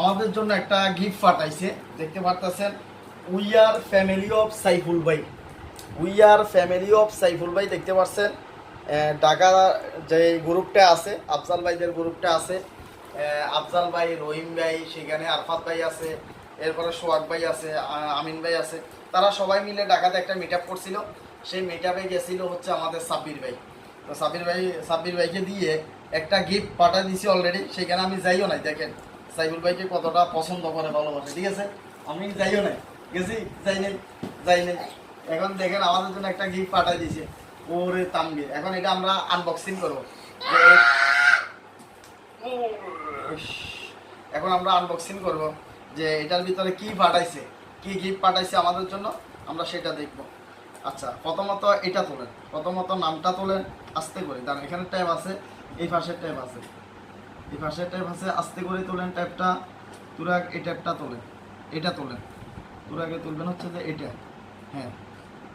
আমাদের জন্য একটা গিফট পাঠাইছে। দেখতে পারতেছেন we are family of Saiful ভাই। We are family of Saiful ভাই, দেখতে পাচ্ছেন ঢাকা যে গ্রুপটা আছে, আফজাল ভাইদের গ্রুপটা আছে আফজাল ভাই, রহিম ভাই, সেখানে আরফাত ভাই আছে, এরপরে সোহাগ ভাই আছে আমিন ভাই আছে। তারা সবাই মিলে ঢাকাতে একটা মিট আপ করছিল। সেই মিট আপে গেছিল হচ্ছে আমাদের সাব্বির ভাই। তো সাব্বির ভাই, সাব্বির ভাইকে দিয়ে একটা গিফট পাঠা দিছি অলরেডি সেখানে আমি যাইও নাই, দেখেন। সাইফুল ভাইকে কতটা পছন্দ করে, ভালোবাসে, ঠিক আছে? আমি যাইও নাই, গেছি, যাই নাই যাই নাই। এখন দেখেন আমাদের জন্য একটা গিফট পাঠাই দিয়েছে। ওরে তামবির এখন এটা আমরা আনবক্সিং করব। এখন আমরা আনবক্সিং করব যে এটার ভিতরে কি পাঠাইছে, কি গিফট পাঠাইছে আমাদের জন্য, আমরা সেটা দেখব। আচ্ছা প্রথমত এটা তোলেন, প্রথমত নামটা তোলেন, আস্তে করে। দাঁড়ান, এখানে ট্যাব আছে, এই পাশে ট্যাব আছে। এই পাশে ট্যাব আছে, আস্তে করে তোলেন ট্যাবটা তুরাগ এই ট্যাবটা তোলেন, এটা তোলেন। তুরাগে তুলবেন হচ্ছে যে এটা। হ্যাঁ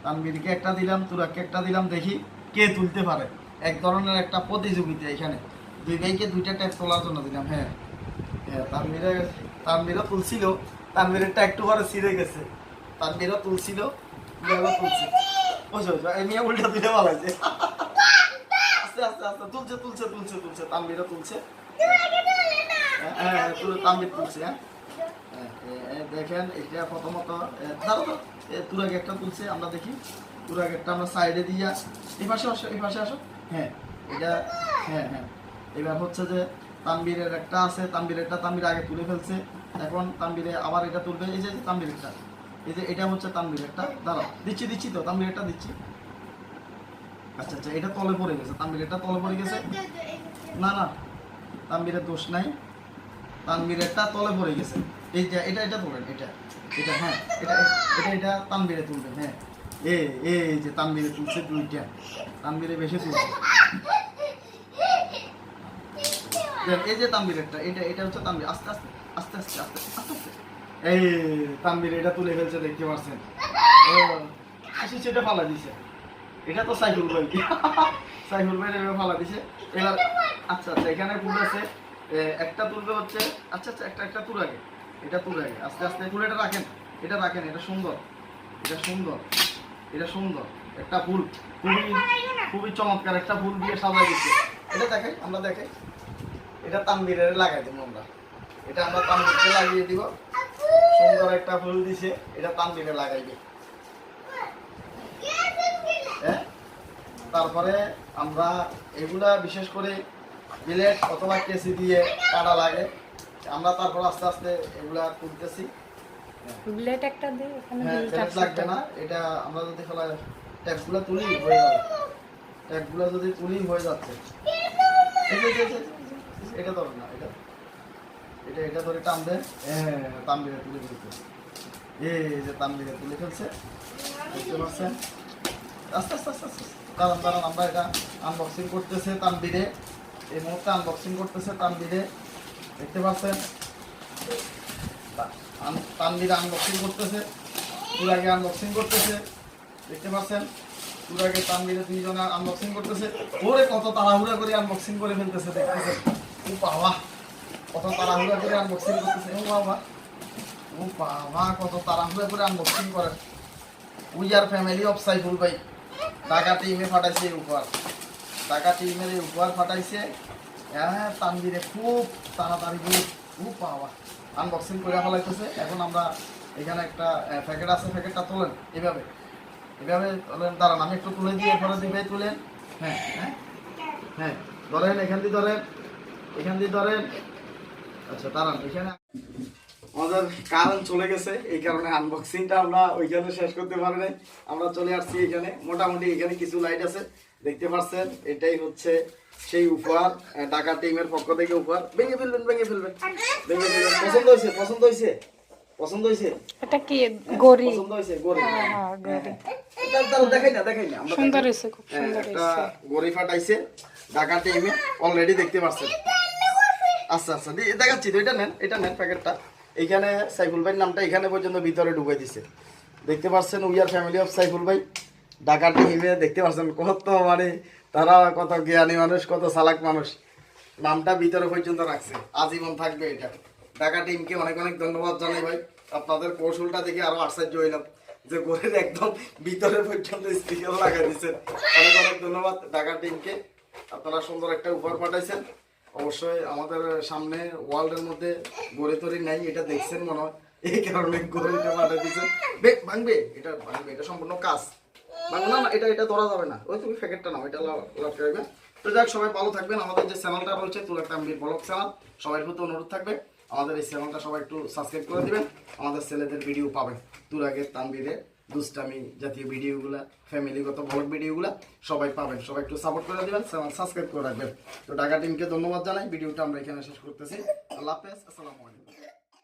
তানবীরকে একটা দিলাম, তুরাগকে একটা দিলাম, দেখি কে তুলতে পারে। এক ধরনের একটা প্রতিযোগিতা এখানে। দুই ভাইকে দুইটা ট্যাব তোলার জন্য দিলাম হ্যাঁ। হ্যাঁ তানবীরে তানবীরও তুলছিল তানবীরেরটা একটু পরে ছিঁড়ে গেছে। তানবীরও তুলছিল, তুরাগও তুলছে বুঝছ বুঝছ এই মেয়ে উল্টা দিলে ভালো আছে আস্তে আস্তে আস্তে তুলছে তুলছে তুলছে তুলছে তানবীরও তুলছে। হ্যাঁ হ্যাঁ হ্যাঁ, তুলে- তানবীর তুলছে হ্যাঁ। হ্যাঁ, দেখেন এটা প্রথমত ধরো তো তুরা গেটটা তুলছে আমরা দেখি। তুরা গেটটা আমরা সাইডে দিয়া এই পাশে আসো এই পাশে আসো। হ্যাঁ এটা হ্যাঁ হ্যাঁ। এবার হচ্ছে যে তানবীরের একটা আছে তানবীরেরটা তানবীর আগে তুলে ফেলছে। এখন তানবীরে আবার এটা তুলবে এই যে তানবীরেরটা এই যে এটা হচ্ছে তানবীরেরটা দাঁড়াও দিচ্ছি দিচ্ছি তো তানবীরেরটা দিচ্ছি। আচ্ছা আচ্ছা এটা তলে পড়ে গেছে। তানবীরেরটা তলে পড়ে গেছে? না না দোষ নাই। তলে পড়ে গেছে। এটা এটা তোলেন, এটা এটা হ্যাঁ এটা এটা এটা তুলবেন হ্যাঁ। এ এই যে তানবীরে তুলছে দুইটা। বেশি তুলছে। এই যে এটা এটা হচ্ছে তানবীর আস্তে আস্তে আস্তে আস্তে আস্তে আস্তে এই তানবীর এটা তুলে ফেলছে, দেখতে পাচ্ছেন? ও সেটা ফালা দিছে। এটা তো সাইকেল ভাই সাইকেল ভাই এভাবে ফালা দিছে। এবার আচ্ছা আচ্ছা এখানে ফুল আছে। একটা তুলবে হচ্ছে আচ্ছা আচ্ছা একটা একটা তুল আগে। এটা তুলে আগে। আস্তে আস্তে ফুল এটা রাখেন। এটা রাখেন, এটা সুন্দর। এটা সুন্দর। এটা সুন্দর। একটা ফুল। খুবই খুবই চমৎকার একটা ফুল দিয়ে সাজাই দিচ্ছে। এটা দেখাই, আমরা দেখাই। এটা তানবীরের লাগাই দেবো আমরা। এটা আমরা তানবীরকে লাগিয়ে দিব। সুন্দর একটা ফুল দিছে। এটা তানবীরে লাগাইবে। তারপরে আমরা এগুলা বিশেষ করে বিলেট অথবা কেসি দিয়ে কাটা লাগে। আমরা তারপর আস্তে আস্তে এগুলা তুলতেছি ব্লেড একটা দে এখানে হ্যাঁ বিলটা ট্যাপ লাগবে না। এটা আমরা যদি ফেলা ট্যাপগুলো তুলি হয়ে যাবে। ট্যাপগুলো যদি তুলি হয়ে যাচ্ছে। এটা ধরো না এটা। এটা এটা ধরে টান দে। হ্যাঁ তানবিরে তুলে ফেলছে এই যে তানবিরে তুলে ফেলছে দেখতে পাচ্ছেন? আস্তে আস্তে আস্তে আস্তে। দাঁড়ান দাঁড়ান আমরা এটা আনবক্সিং করতেছে তানবিরে এই মুহূর্তে আনবক্সিং করতেছে তানবিরে দেখতে পাচ্ছেন? তানভীর আনবক্সিং করতেছে। তুরাগে আনবক্সিং করতেছে। দেখতে পাচ্ছেন? তুরাগে তানভীরে দুইজনে আনবক্সিং করতেছে। ওরে, কত তাড়াহুড়া করে আনবক্সিং করে ফেলতেছে দেখতেছে ও বাবা, কত তাড়াহুড়া করে আনবক্সিং করতেছে। ও বাবা ও বাবা, কত তাড়াহুড়া করে আনবক্সিং করে we are family of Saiful ভাই। টিমে পাঠাইছে এই উপহার। টিমের এই উপহার পাঠাইছে হ্যাঁ তানভীরে খুব তাড়াতাড়ি করে খুব বাবা আনবক্সিং করে ফেলাইতেছে। এখন আমরা এখানে একটা প্যাকেট আছে প্যাকেটটা তোলেন, এভাবে। এভাবে তোলেন, দাঁড়ান, আমি একটু তুলে দিয়ে এরপরে দিবে তুলেন। হ্যাঁ হ্যাঁ হ্যাঁ ধরেন এখান দিয়ে ধরেন, এখান দিয়ে ধরেন আচ্ছা দাঁড়ান, এখানে আমাদের কারেন্ট চলে গেছে এই কারণে আনবক্সিংটা আমরা ওইখানে শেষ করতে পারি নাই। আমরা চলে আসছি এখানে। মোটামুটি এখানে কিছু লাইট আছে দেখতে পাচ্ছেন এটাই হচ্ছে সেই উপহার ঢাকা টিমের পক্ষ থেকে উপহার। ভেঙে ফেলবেন ভেঙে ফেলবেন। ভেঙে ফেলবেন। পছন্দ হয়েছে পছন্দ হয়েছে পছন্দ হয়েছে। এটা কি গরি পছন্দ হয়েছে গড়ি। হ্যাঁ, গড়ি। দাঁড়াও, দাঁড়াও, দেখাই না দেখাই না সুন্দর হয়েছে খুব হ্যাঁ, সুন্দর একটা হয়েছে। গড়ি ফাটাইছে ঢাকা টিমে অলরেডি দেখতে পাচ্ছেন। আচ্ছা আচ্ছা দেখাচ্ছি তো এটা নেন এটা নেন প্যাকেটটা। এইখানে সাইফুল ভাইয়ের নামটা এখানে পর্যন্ত ভিতরে ঢুকাই দিছে। দেখতে পাচ্ছেন উইয়ার ফ্যামিলি অফ সাইফুল ভাই। ঢাকা টিমে দেখতে পাচ্ছেন কত মানে তারা কত জ্ঞানী মানুষ, কত চালাক মানুষ। নামটা ভিতরে পর্যন্ত রাখছে। আজীবন থাকবে এটা। ঢাকা টিমকে অনেক অনেক ধন্যবাদ জানাই ভাই। আপনাদের কৌশলটা দেখে আরও আশ্চর্য হইলাম যে গোলের একদম ভিতরে পর্যন্ত স্পিকার লাগাই দিচ্ছেন অনেক অনেক ধন্যবাদ ঢাকা টিমকে আপনারা সুন্দর একটা উপহার পাঠাইছেন। অবশ্যই আমাদের সামনে ওয়ার্ল্ডের মধ্যে গড়ে তরি নাই, এটা দেখছেন মনে হয়। এই কারণে গড়িটা পাঠিয়ে দিচ্ছেন বে, ভাঙবে, এটা ভাঙবে, এটা সম্পূর্ণ কাজ। ভাঙবে না এটা এটা ধরা যাবে না। ওই তুমি প্যাকেটটা নাও, এটা লটকে রাখবে তো যাক, সবাই ভালো থাকবেন। আমাদের যে চ্যানেলটা রয়েছে তুলার তাম্বির ব্লগ চ্যানেল সবাই প্রতি অনুরোধ থাকবে। আমাদের এই চ্যানেলটা সবাই একটু সাবস্ক্রাইব করে দিবেন। আমাদের ছেলেদের ভিডিও পাবেন তুরাগের তানবীরের দুষ্টামি জাতীয় ভিডিওগুলা ফ্যামিলিগত ব্লগ ভিডিওগুলা সবাই পাবেন। সবাই একটু সাপোর্ট করে দেবেন সাবস্ক্রাইব করে রাখবেন। তো ঢাকা টিমকে ধন্যবাদ জানাই। ভিডিওটা আমরা এখানে শেষ করতেছি। আল্লাহ হাফেজ। আসসালামু আলাইকুম।